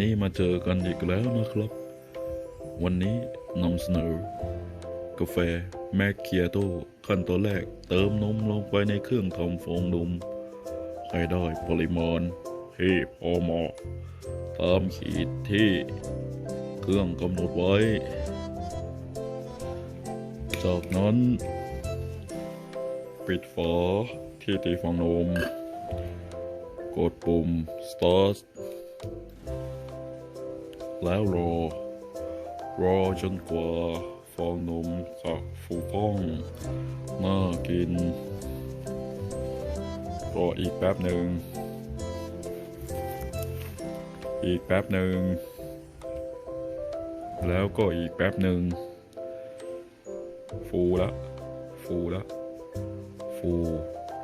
นี้มาเจอกันอีกแล้วนะครับ วันนี้นำเสนอ กาแฟแมคเคียโตขั้นตอนแรกเติมนมลงไปในเครื่องทำฟองนมให้ได้ปริมาณที่พอเหมาะตามขีดที่เครื่องกำหนดไว้ จากนั้น ปิดฝาที่ตีฟองนม กดปุ่ม start แล้วรอ รอจนกว่าฟองนมจะฟูฟ่องน่ากิน รออีกแป๊บหนึ่ง อีกแป๊บหนึ่ง แล้วก็อีกแป๊บหนึ่ง ฟูละ ฟูละ ฟู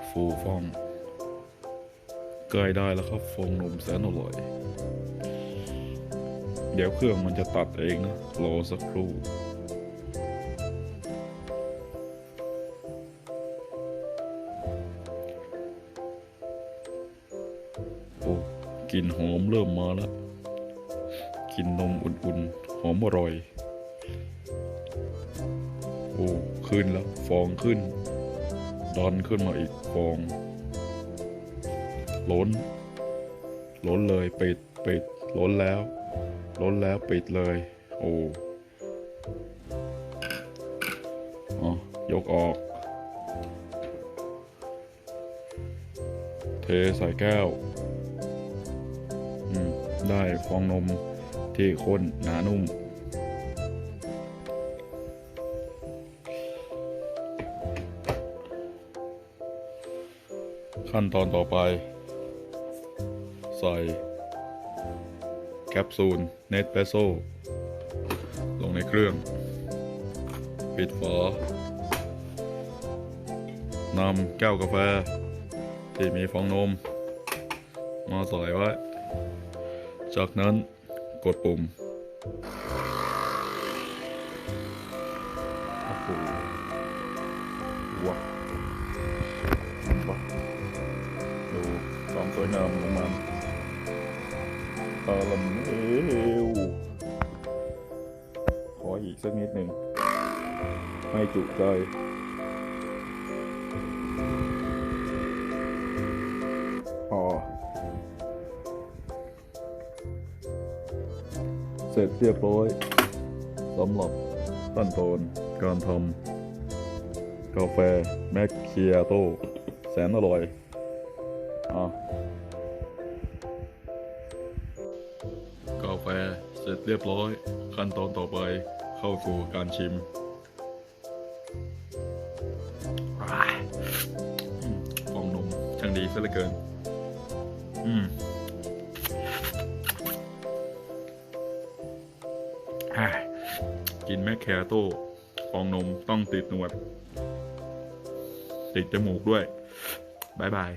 ฟูฟ่องใกล้ได้แล้วครับฟองนมแสนอร่อย เดี๋ยวเครื่องมันจะตัดเองนะรอสักครู่โอ้กลิ่นหอมเริ่มมาแล้วกลินนมอุ่นๆ หอมอร่อย โอ้ ขึ้นแล้ว ฟองขึ้นดันขึ้นมาอีกฟอง ล้น ล้นเลยปิดปิดล้นแล้ว ล้นแล้วปิดเลย โอ้อยกออก เทใส่แก้ว ได้ฟองนมที่ข้นหนานุ่ม ขั้นตอนต่อไป ใส่ แคปซูลเนสเปโซลงในเครื่อง ปิดฝานำแก้วกาแฟ ที่มีฟองนม มาใส่ไว้ จากนั้นกดปุ่มโอ้โหว้าวว้าวดูความสวยงามของมัน คาราเมลขออีกสักนิดหนึ่งให้จุใจพอเสร็จเรียบร้อยสำหรับขั้นตอนการทำกาแฟแมคเคียโตแสนอร่อยอะ ฟเสร็จเรียบร้อย ขั้นตอนต่อไปเข้าสู่การชิมอ่าอืมฟองนมช่างดีซะเหลือเกิน อืมอ่ากินแมคแคโต้ฟองนมต้องติดหนวด ติดจมูกด้วยบายบาย